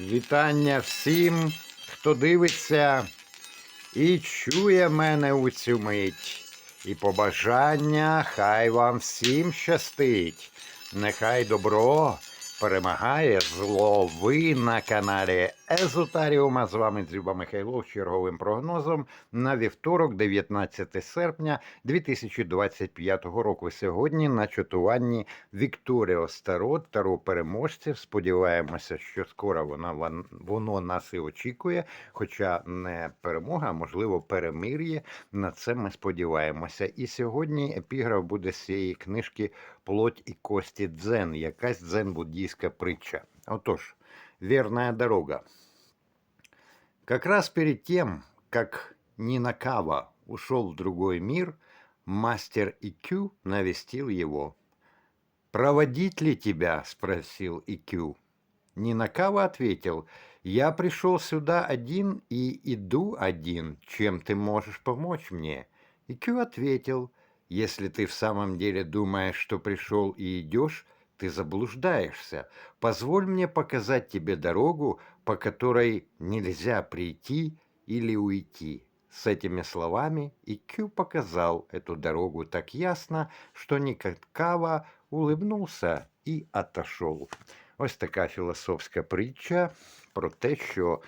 Вітання всім, хто дивиться і чує мене у цю мить. І побажання хай вам всім щастить. Нехай добро перемагає зло. Ви на каналі Езотаріума. З вами Дзюба Михайлов з черговим прогнозом на вівторок, 19 серпня 2025 року. Сьогодні на чатуванні Вікторіо Старот, Таро переможців. Сподіваємося, що скоро вона вон- воно нас і очікує. Хоча не перемога, а можливо перемир'я. На це ми сподіваємося. І сьогодні епіграф буде з цієї книжки Плоть і кості дзен, якась дзен-буддійська притча. Отож, верная дорога. Как раз перед тем, как Нинакава ушел в другой мир, мастер Икю навестил его. «Проводить ли тебя?» – спросил Икю. Нинакава ответил, «Я пришел сюда один и иду один. Чем ты можешь помочь мне?» Икю ответил, «Если ты в самом деле думаешь, что пришел и идешь, ты заблуждаешься. Позволь мне показать тебе дорогу, по которой нельзя прийти или уйти». С этими словами Икю показал эту дорогу так ясно, что Никакава улыбнувся і отошов. Ось така філософська притча про те, що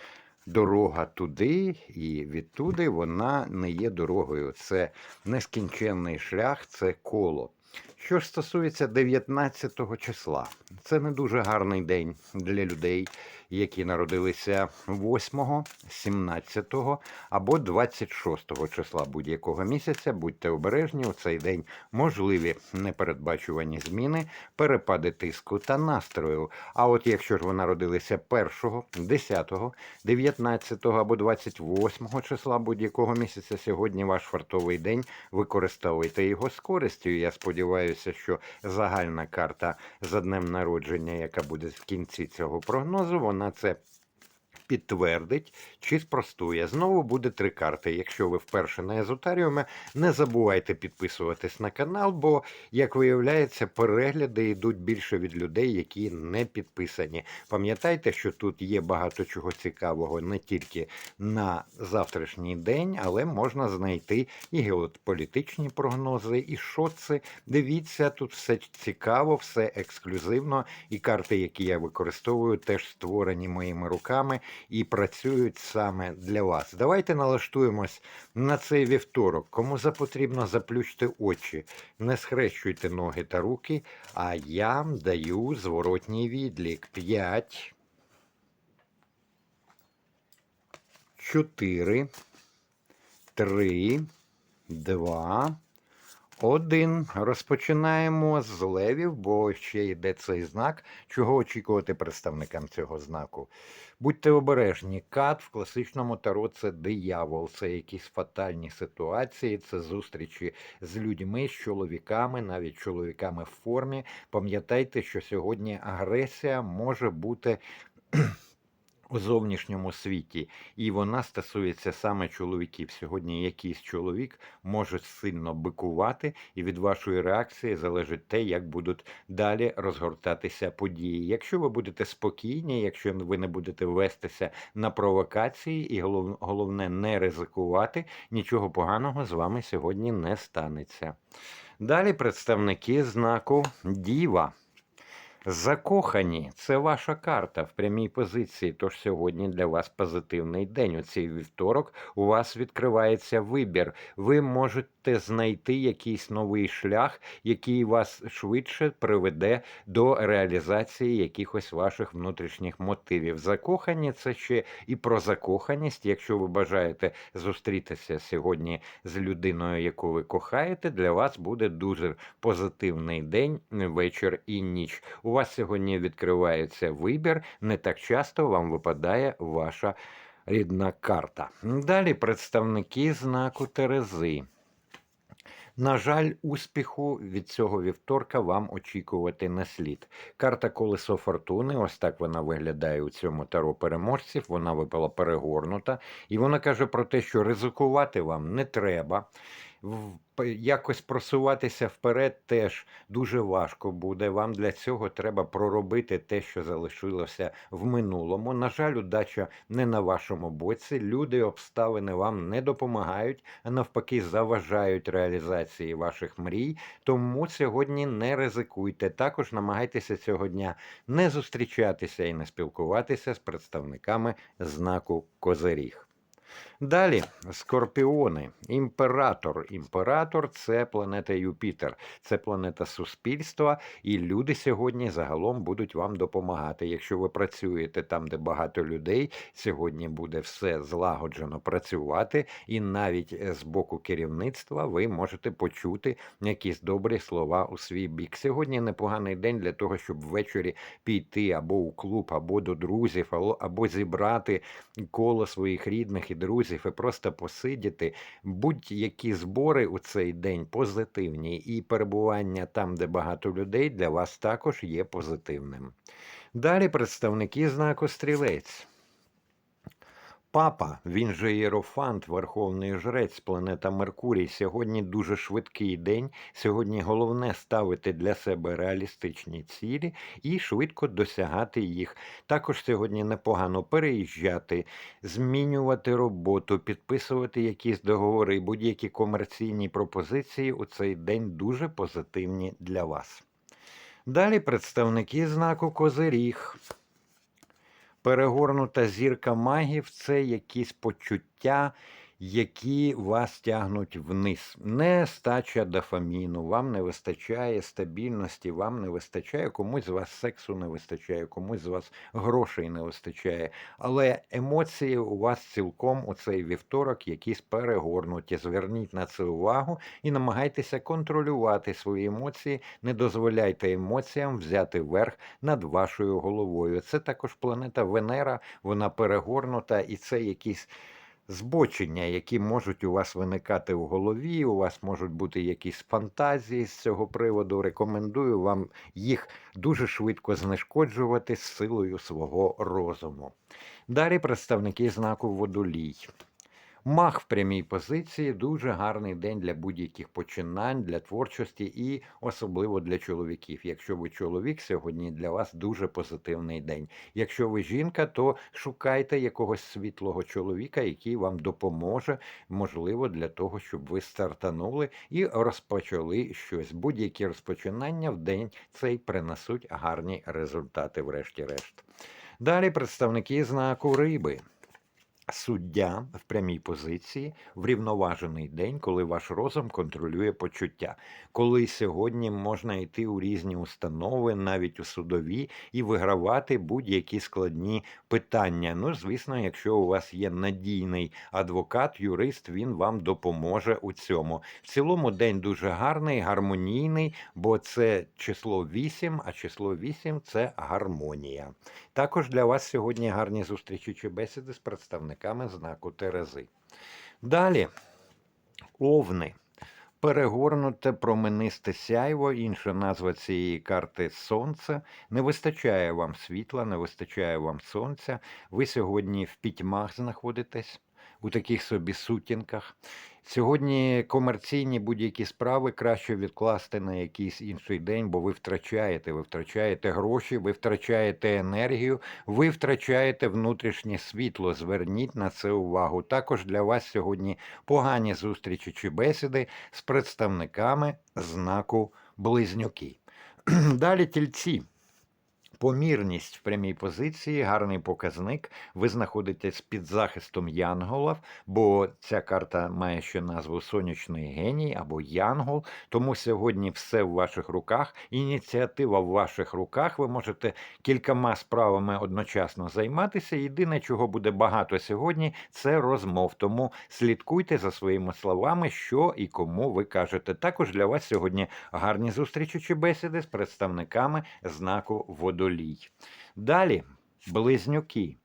дорога туди і відтуди вона не є дорогою. Це нескінченний шлях, це коло. Що ж стосується 19 числа, це не дуже гарний день для людей, які народилися 8, 17 або 26 числа будь-якого місяця. Будьте обережні, у цей день можливі непередбачувані зміни, перепади тиску та настрою. А от якщо ж ви народилися 1, 10, 19 або 28 числа будь-якого місяця, сьогодні ваш фартовий день, використовуйте його з користю. Я сподіваюся, що загальна карта за днем народження, яка буде в кінці цього прогнозу, вона це підтвердить чи спростує. Знову буде три карти. Якщо ви вперше на езотаріумі, не забувайте підписуватись на канал, бо, як виявляється, перегляди йдуть більше від людей, які не підписані. Пам'ятайте, що тут є багато чого цікавого не тільки на завтрашній день, але можна знайти і геополітичні прогнози, і шоци. Дивіться, тут все цікаво, все ексклюзивно, і карти, які я використовую, теж створені моїми руками і працюють саме для вас. Давайте налаштуємось на цей вівторок. Кому запотрібно, заплющте очі, не схрещуйте ноги та руки, а я даю зворотній відлік. 5, 4, 3, 2, один. Розпочинаємо з левів, бо ще йде цей знак. Чого очікувати представникам цього знаку? Будьте обережні. Кат в класичному таро це диявол, це якісь фатальні ситуації, це зустрічі з людьми, з чоловіками, навіть чоловіками в формі. Пам'ятайте, що сьогодні агресія може бути. У зовнішньому світі, і вона стосується саме чоловіків. Сьогодні якийсь чоловік може сильно бикувати, і від вашої реакції залежить те, як будуть далі розгортатися події. Якщо ви будете спокійні, якщо ви не будете вестися на провокації, і голов- головне не ризикувати, нічого поганого з вами сьогодні не станеться. Далі представники знаку Діва. Закохані, це ваша карта в прямій позиції. Тож сьогодні для вас позитивний день. У цей вівторок у вас відкривається вибір. Ви можете знайти якийсь новий шлях, який вас швидше приведе до реалізації якихось ваших внутрішніх мотивів. Закохані це ще і про закоханість. Якщо ви бажаєте зустрітися сьогодні з людиною, яку ви кохаєте, для вас буде дуже позитивний день, вечір і ніч. У вас сьогодні відкривається вибір. Не так часто вам випадає ваша рідна карта. Далі представники знаку Терези. На жаль, успіху від цього вівторка вам очікувати не слід. Карта колесо фортуни, ось так вона виглядає у цьому таро переможців. Вона випала перегорнута, і вона каже про те, що ризикувати вам не треба. Якось просуватися вперед теж дуже важко буде. Вам для цього треба проробити те, що залишилося в минулому. На жаль, удача не на вашому боці. Люди, обставини вам не допомагають, а навпаки, заважають реалізації ваших мрій. Тому сьогодні не ризикуйте. Також намагайтеся цього дня не зустрічатися і не спілкуватися з представниками знаку Козиріг. Далі скорпіони, імператор. Імператор це планета Юпітер, це планета суспільства, і люди сьогодні загалом будуть вам допомагати. Якщо ви працюєте там, де багато людей, сьогодні буде все злагоджено працювати, і навіть е, з боку керівництва ви можете почути якісь добрі слова у свій бік. Сьогодні непоганий день для того, щоб ввечері піти або у клуб, або до друзів, або- або зібрати коло своїх рідних і друзів і просто посидіти. Будь-які збори у цей день позитивні, і перебування там, де багато людей, для вас також є позитивним. Далі представники знаку стрілець. Папа, він же Єрофант, Верховний Жрець, планета Меркурій. Сьогодні дуже швидкий день. Сьогодні головне ставити для себе реалістичні цілі і швидко досягати їх. Також сьогодні непогано переїжджати, змінювати роботу, підписувати якісь договори, будь-які комерційні пропозиції у цей день дуже позитивні для вас. Далі представники знаку Козиріг. Перегорнута зірка магів це якісь почуття, які вас тягнуть вниз. Нестача дофаміну, вам не вистачає стабільності, вам не вистачає, комусь з вас сексу не вистачає, комусь з вас грошей не вистачає. Але емоції у вас цілком у цей вівторок якісь перегорнуті. Зверніть на це увагу і намагайтеся контролювати свої емоції. Не дозволяйте емоціям взяти верх над вашою головою. Це також планета Венера, вона перегорнута, і це якісь збочення, які можуть у вас виникати в голові. У вас можуть бути якісь фантазії з цього приводу. Рекомендую вам їх дуже швидко знешкоджувати з силою свого розуму. Далі представники знаку водолій. Мах в прямій позиції дуже гарний день для будь-яких починань, для творчості і особливо для чоловіків. Якщо ви чоловік, сьогодні для вас дуже позитивний день. Якщо ви жінка, то шукайте якогось світлого чоловіка, який вам допоможе, можливо, для того, щоб ви стартанули і розпочали щось. Будь-які розпочинання в день цей принесуть гарні результати, врешті-решт. Далі представники знаку риби. Суддя в прямій позиції, врівноважений день, коли ваш розум контролює почуття, коли сьогодні можна йти у різні установи, навіть у судові, і вигравати будь-які складні питання. Ну, звісно, якщо у вас є надійний адвокат, юрист, він вам допоможе у цьому. В цілому день дуже гарний, гармонійний, бо це число 8, а число 8 – це гармонія. Також для вас сьогодні гарні зустрічі чи бесіди з представниками знаку Терези. Далі овни. Перегорнуте променисте сяйво, інша назва цієї карти сонце. Не вистачає вам світла, не вистачає вам сонця. Ви сьогодні в пітьмах знаходитесь у таких собі сутінках. Сьогодні комерційні будь-які справи краще відкласти на якийсь інший день, бо ви втрачаєте, ви втрачаєте гроші, ви втрачаєте енергію, ви втрачаєте внутрішнє світло. Зверніть на це увагу. Також для вас сьогодні погані зустрічі чи бесіди з представниками знаку Близнюки. Далі тільці. Помірність в прямій позиції, гарний показник. Ви знаходитесь під захистом Янголів, бо ця карта має ще назву Сонячний геній або Янгол. Тому сьогодні все в ваших руках. Ініціатива в ваших руках. Ви можете кількома справами одночасно займатися. Єдине, чого буде багато сьогодні, це розмов. Тому слідкуйте за своїми словами, що і кому ви кажете. Також для вас сьогодні гарні зустрічі чи бесіди з представниками знаку водолій. Далі близнюки.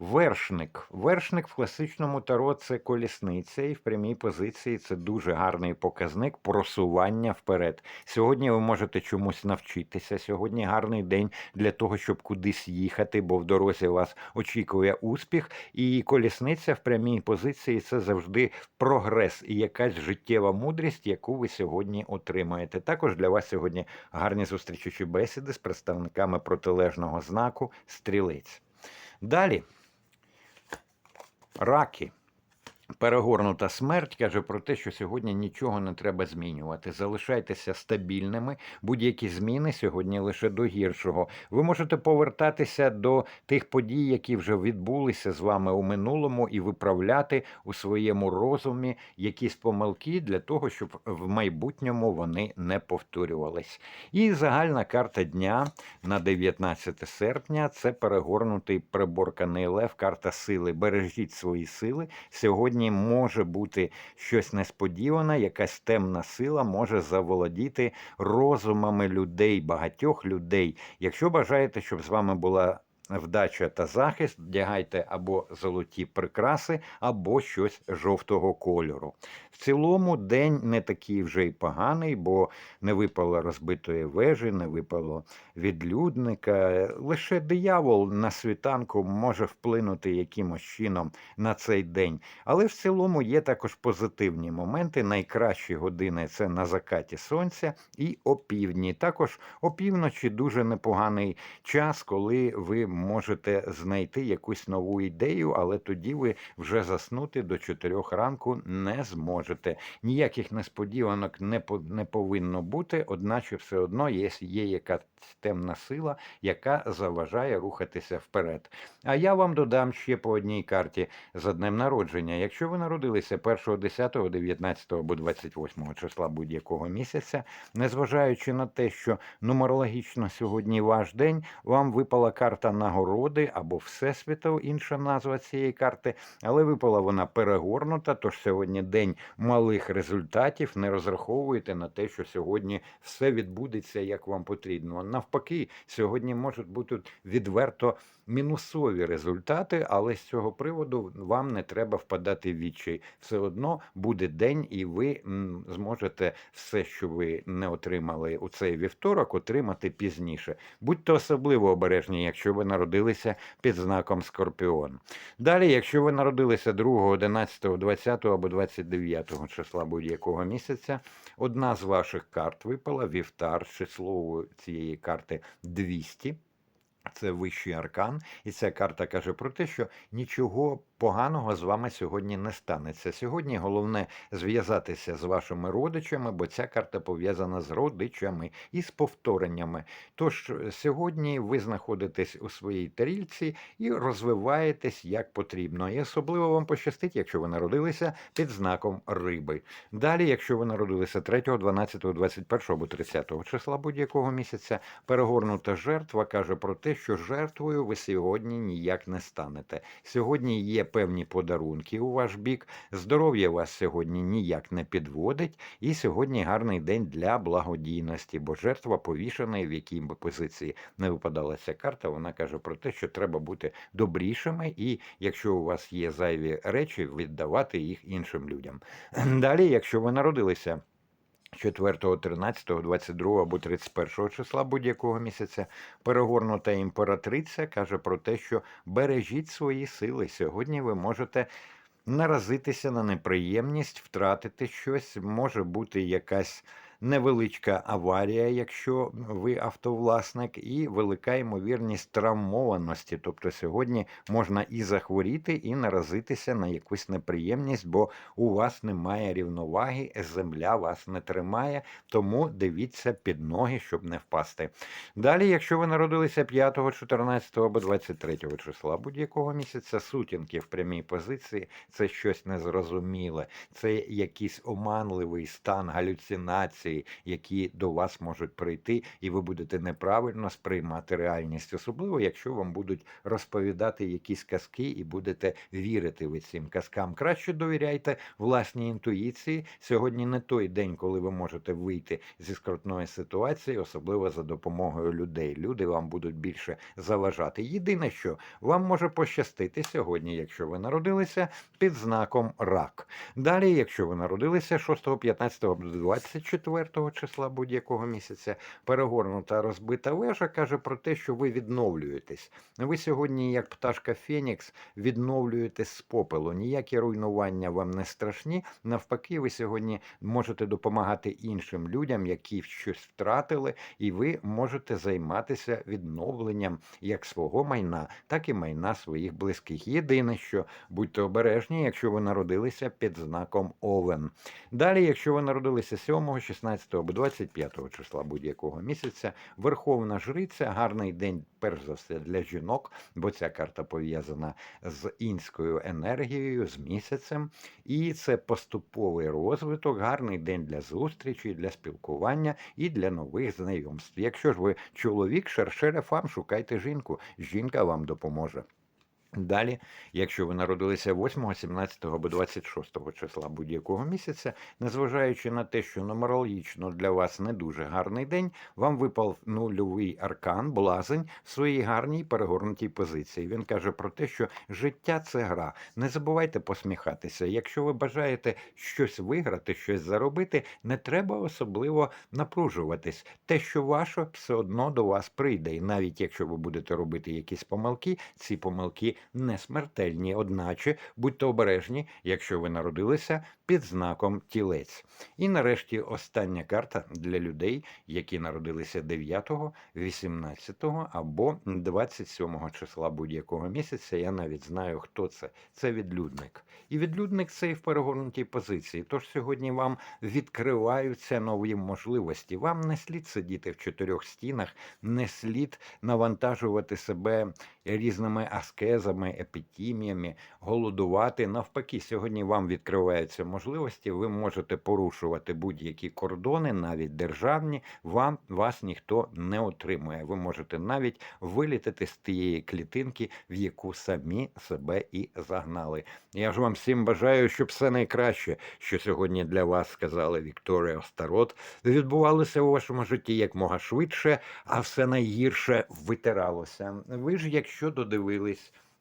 Вершник. Вершник в класичному таро це колісниця, і в прямій позиції це дуже гарний показник просування вперед. Сьогодні ви можете чомусь навчитися. Сьогодні гарний день для того, щоб кудись їхати, бо в дорозі вас очікує успіх. І колісниця в прямій позиції це завжди прогрес і якась життєва мудрість, яку ви сьогодні отримаєте. Також для вас сьогодні гарні зустрічучі бесіди з представниками протилежного знаку стрілець. Далі. Раки. Перегорнута смерть каже про те, що сьогодні нічого не треба змінювати. Залишайтеся стабільними. Будь-які зміни сьогодні лише до гіршого. Ви можете повертатися до тих подій, які вже відбулися з вами у минулому, і виправляти у своєму розумі якісь помилки для того, щоб в майбутньому вони не повторювались. І загальна карта дня на 19 серпня це перегорнутий приборканий лев, карта сили. Бережіть свої сили. Сьогодні може бути щось несподіване, якась темна сила може заволодіти розумами людей, багатьох людей. Якщо бажаєте, щоб з вами була вдача та захист, вдягайте або золоті прикраси, або щось жовтого кольору. В цілому день не такий вже й поганий, бо не випало розбитої вежі, не випало відлюдника. Лише диявол на світанку може вплинути якимось чином на цей день. Але в цілому є також позитивні моменти. Найкращі години це на закаті сонця і опівдні. Також опівночі дуже непоганий час, коли ви можете знайти якусь нову ідею, але тоді ви вже заснути до 4 ранку не зможете. Ніяких несподіванок не по- не повинно бути, одначе все одно є, є якась темна сила, яка заважає рухатися вперед. А я вам додам ще по одній карті за днем народження. Якщо ви народилися 1, 10, 19 або 28 числа будь-якого місяця, незважаючи на те, що нумерологічно сьогодні ваш день, вам випала карта нагороди або Всесвіту, інша назва цієї карти, але випала вона перегорнута, тож сьогодні день малих результатів. Не розраховуйте на те, що сьогодні все відбудеться як вам потрібно. Навпаки, сьогодні можуть бути відверто мінусові результати, але з цього приводу вам не треба впадати в відчай. Все одно буде день, і ви зможете все, що ви не отримали у цей вівторок, отримати пізніше. Будьте особливо обережні, якщо ви народилися під знаком Скорпіон. Далі, якщо ви народилися 2, 11, 20 або 29 числа будь-якого місяця, одна з ваших карт випала, вівтар, число цієї карти 200. Це вищий аркан, і ця карта каже про те, що нічого поганого з вами сьогодні не станеться. Сьогодні головне зв'язатися з вашими родичами, бо ця карта пов'язана з родичами і з повтореннями. Тож сьогодні ви знаходитесь у своїй тарільці і розвиваєтесь як потрібно. І особливо вам пощастить, якщо ви народилися під знаком риби. Далі, якщо ви народилися 3, 12, 21 або 30 числа будь-якого місяця, перегорнута жертва каже про те, що жертвою ви сьогодні ніяк не станете. Сьогодні є певні подарунки у ваш бік, здоров'я вас сьогодні ніяк не підводить, і сьогодні гарний день для благодійності, бо жертва повішена, в якій би позиції не випадала ця карта, вона каже про те, що треба бути добрішими, і якщо у вас є зайві речі, віддавати їх іншим людям. Далі, якщо ви народилися. 4, 13, 22 або 31 числа будь-якого місяця перегорнута імператриця каже про те, що бережіть свої сили. Сьогодні ви можете наразитися на неприємність, втратити щось, може бути якась невеличка аварія, якщо ви автовласник, і велика ймовірність травмованості. Тобто сьогодні можна і захворіти, і наразитися на якусь неприємність, бо у вас немає рівноваги, земля вас не тримає, тому дивіться під ноги, щоб не впасти. Далі, якщо ви народилися 5, 14 або 23 числа будь-якого місяця, сутінки в прямій позиції це щось незрозуміле, це якийсь оманливий стан галюцинації емоції, які до вас можуть прийти, і ви будете неправильно сприймати реальність, особливо якщо вам будуть розповідати якісь казки і будете вірити ви цим казкам. Краще довіряйте власній інтуїції. Сьогодні не той день, коли ви можете вийти зі скрутної ситуації, особливо за допомогою людей. Люди вам будуть більше заважати. Єдине, що вам може пощастити сьогодні, якщо ви народилися під знаком рак. Далі, якщо ви народилися 6, 15, 24, 4 числа будь-якого місяця перегорнута розбита вежа каже про те, що ви відновлюєтесь. Ви сьогодні, як пташка Фенікс, відновлюєтесь з попелу. Ніякі руйнування вам не страшні. Навпаки, ви сьогодні можете допомагати іншим людям, які щось втратили, і ви можете займатися відновленням як свого майна, так і майна своїх близьких. Єдине, що будьте обережні, якщо ви народилися під знаком Овен. Далі, якщо ви народилися 7-го 16, або 25 числа будь-якого місяця, Верховна Жриця, гарний день, перш за все, для жінок, бо ця карта пов'язана з інською енергією, з місяцем, і це поступовий розвиток, гарний день для зустрічі, для спілкування і для нових знайомств. Якщо ж ви чоловік, шершере фам, шукайте жінку, жінка вам допоможе. Далі, якщо ви народилися 8, 17 або 26 числа будь-якого місяця, незважаючи на те, що нумерологічно для вас не дуже гарний день, вам випав нульовий аркан, блазень в своїй гарній перегорнутій позиції. Він каже про те, що життя це гра. Не забувайте посміхатися. Якщо ви бажаєте щось виграти, щось заробити, не треба особливо напружуватись. Те, що ваше, все одно до вас прийде. І навіть якщо ви будете робити якісь помилки, ці помилки не смертельні. Одначе будьте обережні, якщо ви народилися під знаком тілець. І нарешті остання карта для людей, які народилися 9, 18 або 27 числа будь-якого місяця. Я навіть знаю, хто це. Це відлюдник. І відлюдник це в перегорнутій позиції. Тож сьогодні вам відкриваються нові можливості. Вам не слід сидіти в чотирьох стінах, не слід навантажувати себе різними аскезами, епітіміями, голодувати. Навпаки, сьогодні вам відкриваються можливості. Ви можете порушувати будь-які кордони, навіть державні. Вам вас ніхто не отримує. Ви можете навіть вилітати з тієї клітинки, в яку самі себе і загнали. Я ж вам всім бажаю, щоб все найкраще, що сьогодні для вас сказали Вікторія Остарот, відбувалося у вашому житті якмога швидше, а все найгірше витиралося. Ви ж, якщо додивились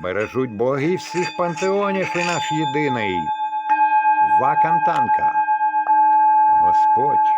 бережуть боги всіх пантеонів і наш єдиний Вакантанка. Господь